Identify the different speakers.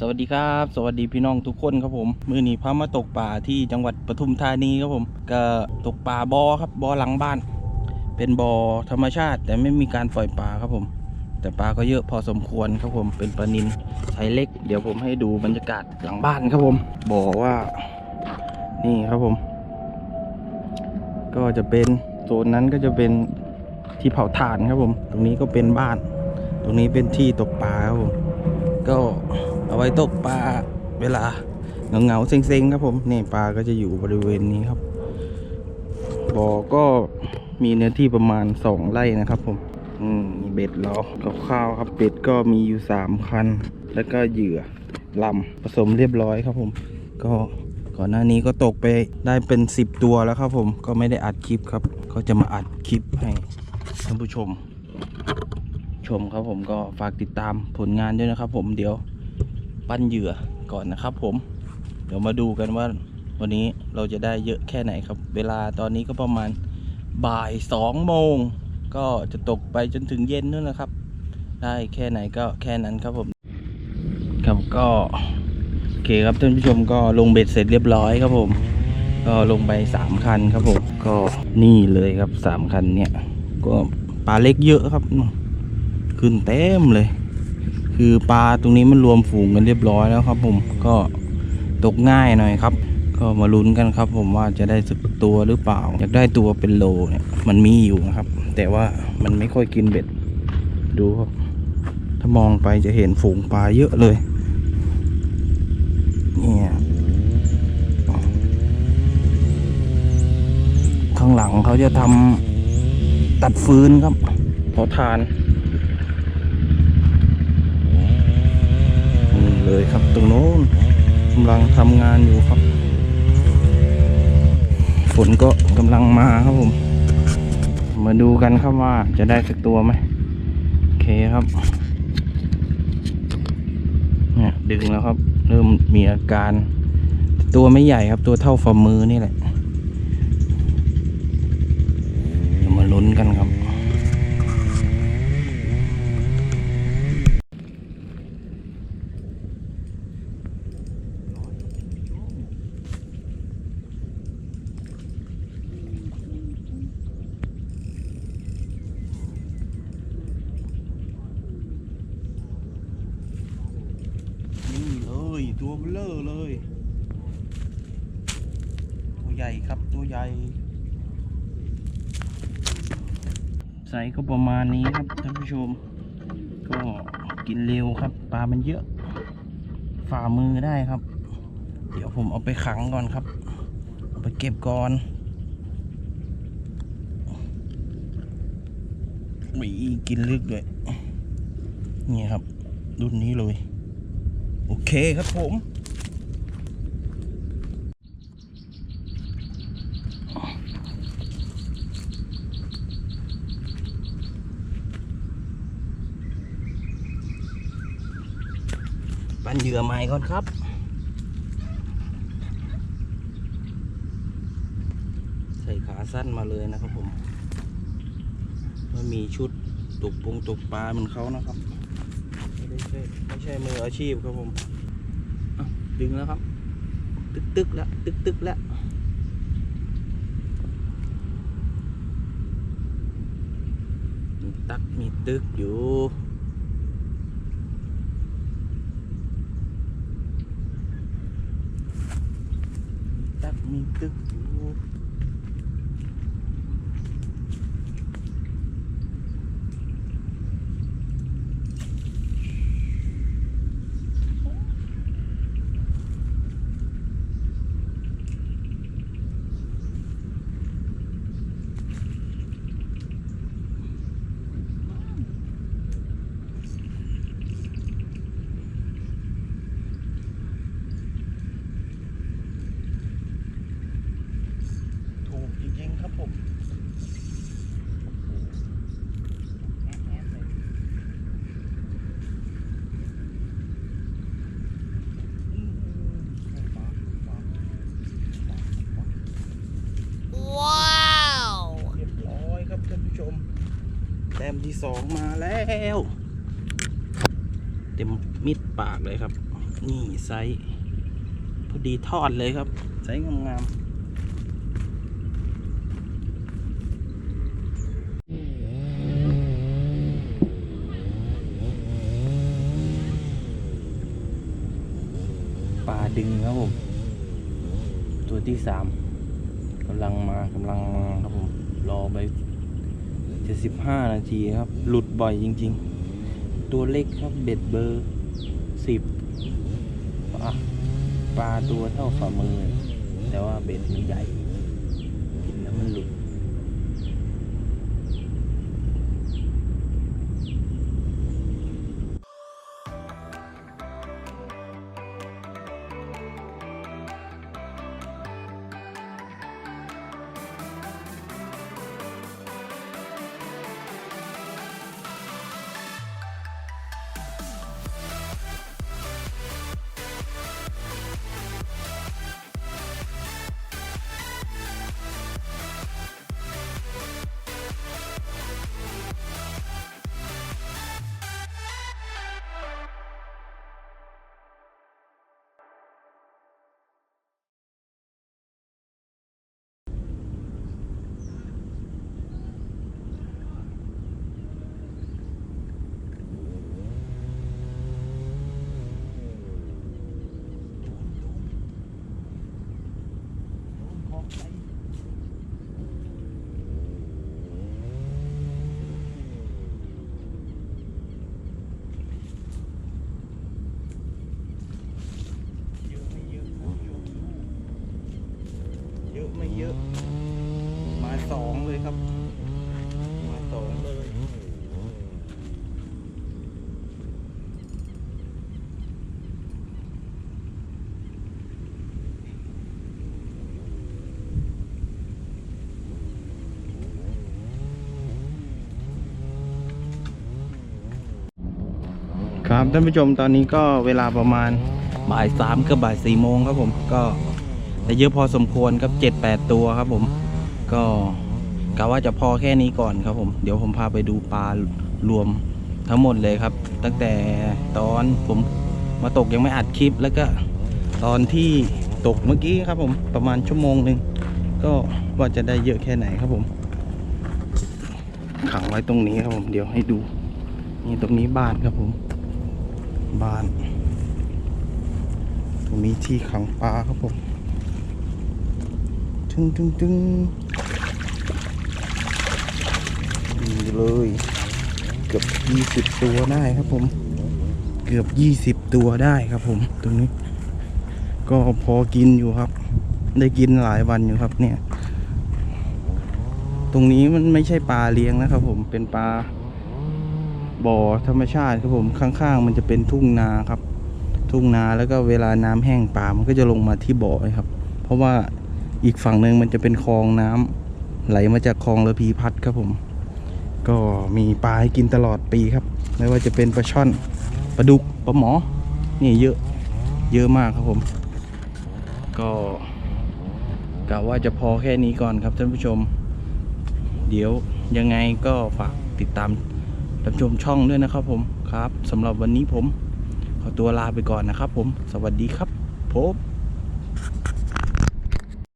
Speaker 1: สวัสดีครับ สวัสดีพี่น้องทุกคนครับผมมือนี้พามาตกปลาที่จังหวัดปทุมธานีครับผมก็ตกปลาบอครับบอหลังบ้าน เป็นบอธรรมชาติ แต่ไม่มีการปล่อยปลาครับผม แต่ปลาก็เยอะพอสมควรครับผมเป็นปลานินไซส์เล็ก เดี๋ยวผมให้ดูบรรยากาศหลังบ้านครับผมบอกว่า นี่ครับผม ก็จะเป็นโซนนั้นก็จะเป็นที่เผาถ่านครับผม ตรงนี้ก็เป็นบ้าน ตรงนี้เป็นที่ตกปลาครับผมก็ เอาไว้ตกปลาเวลาเงาเงาๆเซ็งๆครับผมนี่ปลาก็จะอยู่บริเวณนี้ครับบ่อก็มีเนื้อที่ประมาณสองไร่นะครับ ผม อืมเบ็ดเราข้าวๆครับเบ็ดก็มีอยู่สามคัน แล้วก็เหยื่อลำผสมเรียบร้อยครับผม ก็ก่อนหน้านี้ก็ตกไปได้เป็นสิบตัวแล้วครับ ผมก็ไม่ได้อัดคลิปครับ ก็จะมาอัดคลิปให้ท่านผู้ชม ชมครับผมก็ฝากติดตามผลงานด้วยนะครับ ผมเดี๋ยว ปั้นเหยื่อก่อนนะครับ ผม เดี๋ยวมาดูกันว่า วันนี้เราจะได้เยอะแค่ไหนครับ เวลาตอนนี้ก็ประมาณบ่ายสองโมง ก็จะตกไปจนถึงเย็นนู่นนะครับ ได้แค่ไหนก็แค่นั้นครับผมครับก็โอเคครับท่านผู้ชมก็ลงเบ็ดเสร็จเรียบร้อยครับผม ก็ลงไปสามคันครับผม ก็นี่เลยครับสามคันเนี่ย ก็ปลาเล็กเยอะครับ ขึ้นเต็มเลย คือปลาตรงนี้มันรวมฝูงกันเรียบร้อยแล้วครับ ผมก็ตกง่ายหน่อยครับ ก็มาลุ้นกันครับ ผมว่าจะได้สักตัวหรือเปล่า อยากได้ตัวเป็นโลเนี่ยมันมีอยู่นะครับ แต่ว่ามันไม่ค่อยกินเบ็ด ดูครับ ถ้ามองไปจะเห็นฝูงปลาเยอะเลยเนี่ยข้างหลังเขาจะทำตัดฟืนครับเผาทาน นี่ เลยครับ ตรงโน้นกำลังทำงานอยู่ครับ ฝนก็กำลังมาครับผม มาดูกันครับว่าจะได้สักตัวไหมโอเคครับเนี่ยดึงแล้วครับ เริ่มมีอาการ ตัวไม่ใหญ่ครับตัวเท่าฝ่ามือนี่แหละเดี๋ยวมาลุ้นกันครับ นี่เลย ตัวเบลอเลย ตัวใหญ่ครับตัวใหญ่ไซส์ก็ประมาณนี้ครับท่านผู้ชม ก็กินเร็วครับ ปลามันเยอะ ฝ่ามือได้ครับ เดี๋ยวผมเอาไปขังก่อนครับเอาไปเก็บก่อนมีกินลึกด้วย นี่ครับ รุ่นนี้เลย เคครับผม ปันเหยื่อใหม่ก่อนครับใส่ขาสั้นมาเลยนะครับผม ไม่มีชุดตกปงตกปลาเหมือนเขานะครับ ไม่ใช่ไม่ใช่มืออาชีพครับผมดึงแล้วครับ ตึกตึกแล้วตึกตึกแล้วมีตักมีตึกอยู่มีตักมีตึกอยู่ ถูกจริงๆครับผมเรียบร้อยครับท่านผู้ชม แต้ม ที่สองมาแล้ว เต็มมิดปากเลยครับ นี่ไซส์พอดีทอดเลยครับ ไซส์งามๆปลาดึงครับผม ตัวที่สามกำลังมากำลังมาครับผม รอไป จะสิบห้านาทีครับ หลุดบ่อยจริง ๆ ตัวเล็กครับเบ็ดเบอร์สิบปลาปลาตัวเท่าฝ่ามือ แต่ว่าเบ็ดมันใหญ่กินแล้วมันหลุด ครับท่านผู้ชมตอนนี้ก็เวลาประมาณบ่ายสามกับบ่ายสี่โมงครับผมก็ได้เยอะพอสมควรครับเจ็ดแปดตัวครับผม ก็กะว่าจะพอแค่นี้ก่อนครับผมเดี๋ยวผมพาไปดูปลารวมทั้งหมดเลยครับ ตั้งแต่ตอนผมมาตกยังไม่อัดคลิปแล้วก็ตอนที่ตกเมื่อกี้ครับผมประมาณชั่วโมงหนึ่งก็ว่าจะได้เยอะแค่ไหนครับผม ขังไว้ตรงนี้ครับผม เดี๋ยวให้ดู นี่ตรงนี้บ้านครับผม บ้าน ตรงนี้ที่ขังปลาครับผมตึงตึงตึงดีเลย เกือบยี่สิบตัวได้ครับผม เกือบยี่สิบตัวได้ครับผม ตรงนี้ ก็พอกินอยู่ครับ ได้กินหลายวันอยู่ครับเนี่ย ตรงนี้มันไม่ใช่ปลาเลี้ยงนะครับผม เป็นปลา บ่อธรรมชาติครับผมข้างๆ มันจะเป็นทุ่งนาครับ ทุ่งนาแล้วก็เวลาน้ำแห้งป่ามันก็จะลงมาที่บ่อครับ เพราะว่าอีกฝั่งหนึ่งมันจะเป็นคลองน้ำไหลมาจากคลองระพีพัดครับผม ก็มีปลาให้กินตลอดปีครับ ไม่ว่าจะเป็นปลาช่อนปลาดุกปลาหมอ นี่เยอะเยอะมากครับผม ก็กะว่าจะพอแค่นี้ก่อนครับท่านผู้ชม เดี๋ยวยังไงก็ฝากติดตาม รับชมช่องด้วยนะครับผมครับสำหรับวันนี้ผม ขอตัวลาไปก่อนนะครับผม สวัสดีครับผม